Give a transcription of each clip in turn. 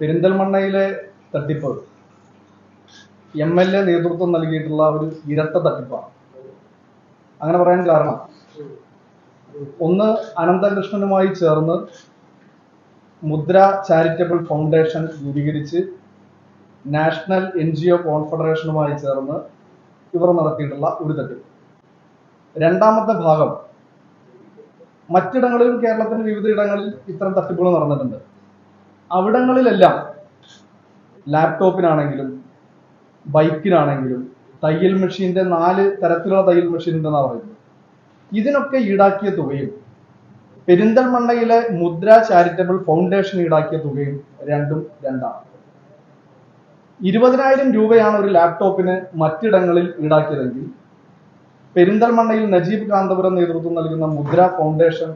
പെരിന്തൽമണ്ണയിലെ തട്ടിപ്പ്. M L A നേതൃത്വം നൽകിയിട്ടുള്ള ഒരു ഇരട്ട തട്ടിപ്പാണ്. അങ്ങനെ പറയാൻ കാരണം? ഒന്ന് അനന്തകൃഷ്ണനുമായി ചേർന്ന് മുദ്ര ചാരിറ്റബിൾ ഫൗണ്ടേഷൻ രൂപീകരിച്ച് നാഷണൽ എൻ ജി ഒ കോൺഫെഡറേഷനുമായി ചേർന്ന് ഇവർ നടത്തിയിട്ടുള്ള ഒരു തട്ടിപ്പ്. രണ്ടാമത്തെ ഭാഗം മറ്റിടങ്ങളിലും കേരളത്തിന്റെ വിവിധ ഇടങ്ങളിൽ ഇത്തരം തട്ടിപ്പുകൾ നടന്നിട്ടുണ്ട്. അവിടങ്ങളിലെല്ലാം ലാപ്ടോപ്പിനാണെങ്കിലും ബൈക്കിനാണെങ്കിലും തയ്യൽ മെഷീന്റെ നാല് തരത്തിലുള്ള തയ്യൽ മെഷീൻ ഉണ്ടെന്നാണ് പറയുന്നത്. ഇതിനൊക്കെ ഈടാക്കിയ തുകയും പെരിന്തൽമണ്ണയിലെ മുദ്ര ചാരിറ്റബിൾ ഫൗണ്ടേഷൻ ഈടാക്കിയ തുകയും രണ്ടും രണ്ടാണ്. ഇരുപതിനായിരം രൂപയാണ് ഒരു ലാപ്ടോപ്പിന് മറ്റിടങ്ങളിൽ ഈടാക്കിയതെങ്കിൽ പെരിന്തൽമണ്ണയിൽ നജീബ് കാന്തപുരം നേതൃത്വം നൽകുന്ന മുദ്ര ഫൗണ്ടേഷൻ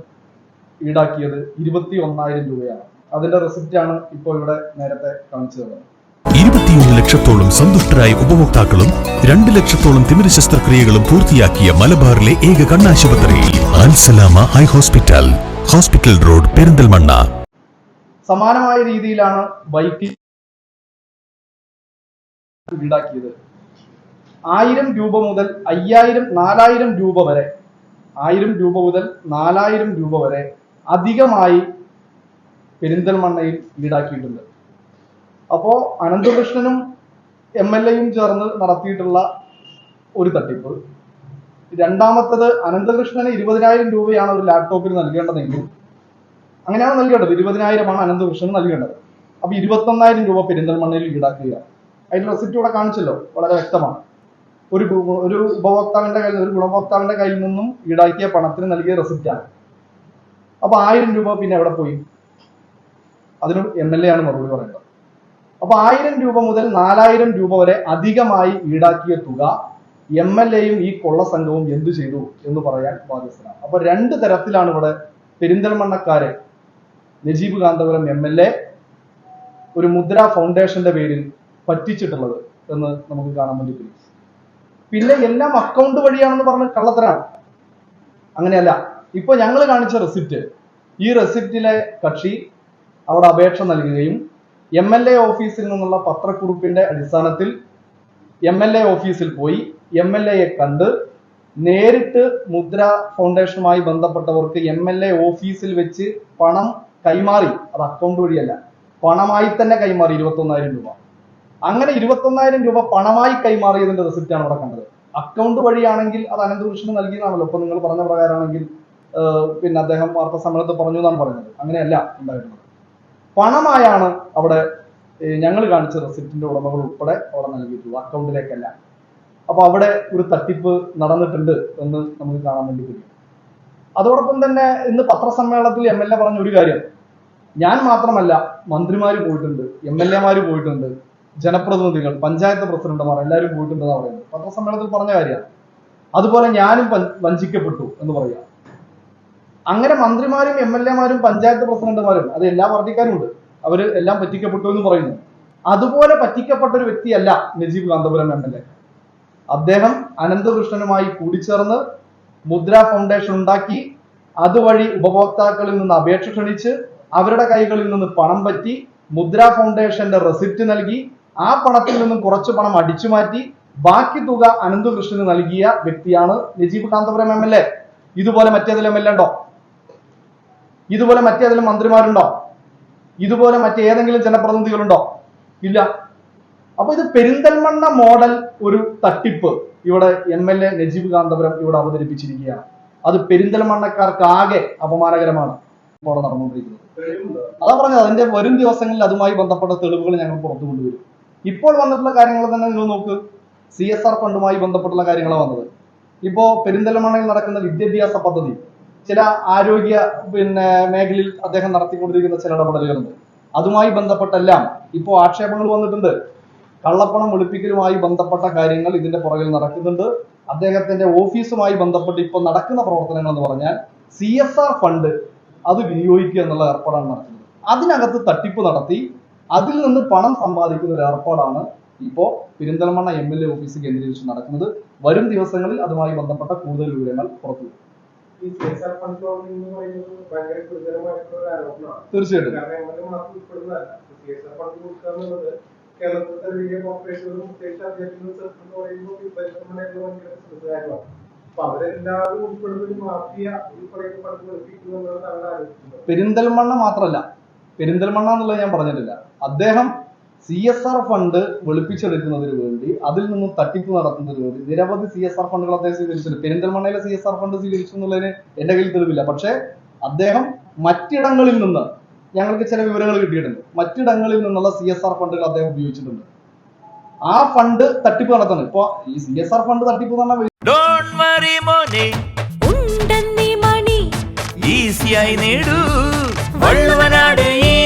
ഈടാക്കിയത് ഇരുപത്തി ഒന്നായിരം രൂപയാണ്. അതിന്റെ റെസിപ്റ്റ് ആണ് ഇപ്പോൾ ഇവിടെ നേരത്തെ കാണിച്ചു തന്നത്. ഇരുപത്തിയൊന്ന് ലക്ഷത്തോളം സന്തുഷ്ടരായ ഉപഭോക്താക്കളും രണ്ട് ലക്ഷത്തോളം തിമിര ശസ്ത്രക്രിയകളും പൂർത്തിയാക്കിയ മലബാറിലെ ഏക കണ്ണാശുപത്രി Alsalama eye hospital hospital road Perinthalmanna. സമാനമായ രീതിയിലാണ് ബൈക്ക് ഈടാക്കിയത്. ആയിരം രൂപ മുതൽ അയ്യായിരം നാലായിരം രൂപ വരെ. ആയിരം രൂപ മുതൽ നാലായിരം രൂപ വരെ അധികമായി പെരിന്തൽമണ്ണയിൽ ഈടാക്കിയിട്ടുണ്ട്. അപ്പോ അനന്തകൃഷ്ണനും എം എൽ എയും ചേർന്ന് നടത്തിയിട്ടുള്ള ഒരു തട്ടിപ്പ്. രണ്ടാമത്തത് അനന്തകൃഷ്ണന് ഇരുപതിനായിരം രൂപയാണ് ഒരു ലാപ്ടോപ്പിന് നൽകേണ്ടതെങ്കിൽ. അങ്ങനെയാണ് നൽകേണ്ടത്. ഇരുപതിനായിരമാണ് അനന്തകൃഷ്ണന് നൽകേണ്ടത്. അപ്പൊ ഇരുപത്തൊന്നായിരം രൂപ പെരിന്തൽമണ്ണയിൽ ഈടാക്കുക അതിന്റെ റെസിപ്റ്റ് ഇവിടെ കാണിച്ചല്ലോ. വളരെ വ്യക്തമാണ്. ഒരു ഒരു ഉപഭോക്താവിന്റെ കയ്യിൽ ഒരു ഗുണഭോക്താവിന്റെ കയ്യിൽ നിന്നും ഈടാക്കിയ പണത്തിന് നൽകിയ റെസിപ്റ്റാണ്. അപ്പൊ ആയിരം രൂപ പിന്നെ എവിടെ പോയി? അതിന് എം എൽ എ ആണ് മറുപടി പറയുന്നത്. അപ്പൊ ആയിരം രൂപ മുതൽ നാലായിരം രൂപ വരെ അധികമായി ഈടാക്കിയ തുക എം എൽ എയും ഈ കൊള്ള സംഘവും എന്തു ചെയ്തു എന്ന് പറയാൻ ബാധ്യസ്ഥനാണ് അപ്പൊ രണ്ട് തരത്തിലാണ് ഇവിടെ പെരിന്തൽമണ്ണക്കാരെ Najeeb Kanthapuram M L A ഒരു മുദ്ര ഫൗണ്ടേഷന്റെ പേരിൽ പറ്റിച്ചിട്ടുള്ളത് എന്ന് നമുക്ക് കാണാൻ വേണ്ടി കഴിയും. പിന്നെ എല്ലാം അക്കൗണ്ട് വഴിയാണെന്ന് പറഞ്ഞ് കള്ളത്തരാണ്. അങ്ങനെയല്ല. ഇപ്പൊ ഞങ്ങൾ കാണിച്ച റെസിപ്റ്റ് ഈ റെസിപ്റ്റിലെ കക്ഷി അവിടെ അപേക്ഷ നൽകുകയും എം എൽ എ ഓഫീസിൽ നിന്നുള്ള പത്രക്കുറിപ്പിന്റെ അടിസ്ഥാനത്തിൽ എം എൽ എ ഓഫീസിൽ പോയി എം എൽ എയെ കണ്ട് നേരിട്ട് മുദ്ര ഫൗണ്ടേഷനുമായി ബന്ധപ്പെട്ടവർക്ക് എം എൽ എ ഓഫീസിൽ വെച്ച് പണം കൈമാറി. അത് അക്കൗണ്ട് വഴിയല്ല. പണമായി തന്നെ കൈമാറി ഇരുപത്തൊന്നായിരം രൂപ. അങ്ങനെ ഇരുപത്തൊന്നായിരം രൂപ പണമായി കൈമാറിയതിന്റെ റെസിപ്റ്റ് ആണ് ഇവിടെ കണ്ടത്. അക്കൗണ്ട് വഴിയാണെങ്കിൽ അത് അനന്തകൃഷ്ണന് നൽകിയതാണല്ലോ. ഇപ്പൊ നിങ്ങൾ പറഞ്ഞ പ്രകാരമാണെങ്കിൽ പിന്നെ അദ്ദേഹം വാർത്താ സമ്മേളനത്തിൽ പറഞ്ഞു എന്നാണ് പറയുന്നത്. അങ്ങനെയല്ല ഉണ്ടായിരുന്നത്. പണമായാണ് അവിടെ ഞങ്ങൾ കാണിച്ച റെസിപ്റ്റിന്റെ ഉടമകൾ ഉൾപ്പെടെ അവിടെ നൽകിയിട്ടുള്ളത്. അക്കൗണ്ടിലേക്കല്ല അപ്പൊ അവിടെ ഒരു തട്ടിപ്പ് നടന്നിട്ടുണ്ട് എന്ന് നമുക്ക് കാണാൻ വേണ്ടി കഴിയും അതോടൊപ്പം തന്നെ ഇന്ന് പത്രസമ്മേളനത്തിൽ എം എൽ എ പറഞ്ഞ ഒരു കാര്യം. ഞാൻ മാത്രമല്ല മന്ത്രിമാര് പോയിട്ടുണ്ട് എം എൽ എമാര് പോയിട്ടുണ്ട്. ജനപ്രതിനിധികൾ പഞ്ചായത്ത് പ്രസിഡന്റുമാർ എല്ലാവരും പോയിട്ടുണ്ടെന്ന് പറയുന്നത്. പത്രസമ്മേളനത്തിൽ പറഞ്ഞ കാര്യമാണ് അതുപോലെ ഞാനും വഞ്ചിക്കപ്പെട്ടു എന്ന് പറയുക അങ്ങനെ മന്ത്രിമാരും എം എൽ എമാരും പഞ്ചായത്ത് പ്രസിഡന്റുമാരും അത് എല്ലാ പാർട്ടിക്കാരും ഉണ്ട്. അവർ എല്ലാം പറ്റിക്കപ്പെട്ടു എന്ന് പറയുന്നു. അതുപോലെ പറ്റിക്കപ്പെട്ട ഒരു വ്യക്തിയല്ല Najeeb Kanthapuram M L A. അദ്ദേഹം അനന്തകൃഷ്ണനുമായി കൂടിച്ചേർന്ന് മുദ്ര ഫൗണ്ടേഷൻ ഉണ്ടാക്കി അതുവഴി ഉപഭോക്താക്കളിൽ നിന്ന് അപേക്ഷ ക്ഷണിച്ച് അവരുടെ കൈകളിൽ നിന്ന് പണം പറ്റി മുദ്ര ഫൗണ്ടേഷന്റെ റെസിപ്റ്റ് നൽകി ആ പണത്തിൽ നിന്നും കുറച്ച് പണം അടിച്ചു മാറ്റി ബാക്കി തുക അനന്തകൃഷ്ണന് നൽകിയ വ്യക്തിയാണ് Najeeb Kanthapuram M L A. ഇതുപോലെ മറ്റേതിലും എം എൽ എ ഉണ്ടോ? ഇതുപോലെ മറ്റേതെങ്കിലും മന്ത്രിമാരുണ്ടോ? ഇതുപോലെ മറ്റേതെങ്കിലും ജനപ്രതിനിധികളുണ്ടോ? ഇല്ല. അപ്പൊ ഇത് പെരിന്തൽമണ്ണ മോഡൽ ഒരു തട്ടിപ്പ് ഇവിടെ M L A Najeeb Kanthapuram ഇവിടെ അവതരിപ്പിച്ചിരിക്കുകയാണ്. അത് പെരിന്തൽമണ്ണക്കാർക്ക് ആകെ അപമാനകരമാണ്. ഇപ്പോൾ നടന്നുകൊണ്ടിരിക്കുന്നത്. അതാ പറഞ്ഞത് അതിന്റെ വരും ദിവസങ്ങളിൽ അതുമായി ബന്ധപ്പെട്ട തെളിവുകൾ ഞങ്ങൾ പുറത്തു കൊണ്ടുവരും ഇപ്പോൾ വന്നിട്ടുള്ള കാര്യങ്ങൾ തന്നെ നിങ്ങൾ നോക്ക്. സി എസ് ആർ ഫണ്ടുമായി ബന്ധപ്പെട്ടുള്ള കാര്യങ്ങളാണ് വന്നത്. ഇപ്പോ പെരിന്തൽമണ്ണയിൽ നടക്കുന്ന വിദ്യാഭ്യാസ പദ്ധതി ചില ആരോഗ്യ പിന്നെ മേഖലയിൽ അദ്ദേഹം നടത്തിക്കൊണ്ടിരിക്കുന്ന ചില ഇടപെടലുകളുണ്ട്. അതുമായി ബന്ധപ്പെട്ടെല്ലാം ഇപ്പോൾ ആക്ഷേപങ്ങൾ വന്നിട്ടുണ്ട്. കള്ളപ്പണം ഒളിപ്പിക്കലുമായി ബന്ധപ്പെട്ട കാര്യങ്ങൾ ഇതിന്റെ പുറകിൽ നടക്കുന്നുണ്ട്. അദ്ദേഹത്തിന്റെ ഓഫീസുമായി ബന്ധപ്പെട്ട് ഇപ്പോൾ നടക്കുന്ന പ്രവർത്തനങ്ങൾ എന്ന് പറഞ്ഞാൽ സി എസ് ആർ ഫണ്ട് അത് വിനിയോഗിക്കുക എന്നുള്ള ഏർപ്പാടാണ് നടക്കുന്നത്. അതിനകത്ത് തട്ടിപ്പ് നടത്തി അതിൽ നിന്ന് പണം സമ്പാദിക്കുന്ന ഒരു ഏർപ്പാടാണ് ഇപ്പോ Perinthalmanna M L A office കേന്ദ്രീകരിച്ച് നടക്കുന്നത്. വരും ദിവസങ്ങളിൽ അതുമായി ബന്ധപ്പെട്ട കൂടുതൽ വിവരങ്ങൾ പുറത്തു തീർച്ചയായിട്ടും. വലിയ കോർപ്പറേഷനുകളും പ്രത്യേകിച്ച് അദ്ദേഹത്തിന്റെ എന്ന് പറയുമ്പോൾ ഭയങ്കര ശ്രദ്ധകാര്യമാണ് പെരിന്തൽമണ്ണ മാത്രമല്ല പെരിന്തൽമണ്ണ എന്നുള്ളത് ഞാൻ പറഞ്ഞിട്ടില്ല. അദ്ദേഹം സി എസ് ആർ ഫണ്ട് വെളുപ്പിച്ചെടുക്കുന്നതിന് വേണ്ടി അതിൽ നിന്നും തട്ടിപ്പ് നടത്തുന്നതിന് വേണ്ടി നിരവധി സി എസ് ആർ ഫണ്ടുകൾ അദ്ദേഹം സ്വീകരിച്ചിട്ടുണ്ട്. പെരിന്തൽമണ്ണയിലെ സി എസ് ആർ ഫണ്ട് സ്വീകരിച്ചു എന്നുള്ളതിന് എന്റെ കയ്യിൽ തെളിവില്ല. പക്ഷേ അദ്ദേഹം മറ്റിടങ്ങളിൽ നിന്ന് ഞങ്ങൾക്ക് ചില വിവരങ്ങൾ കിട്ടിയിട്ടുണ്ട്. മറ്റിടങ്ങളിൽ നിന്നുള്ള സി എസ് ആർ ഫണ്ടുകൾ അദ്ദേഹം ഉപയോഗിച്ചിട്ടുണ്ട്. ആ ഫണ്ട് തട്ടിപ്പ് നടത്തുന്നത് ഇപ്പൊ ഈ സി എസ് ആർ ഫണ്ട് തട്ടിപ്പ് എന്ന് പറഞ്ഞാൽ ഡോണ്ട് വറി മോനെ. ഉണ്ടെന്നീ മണി. ഈസിയായി നേടൂ. വള്ളുവനാട്. ഈസി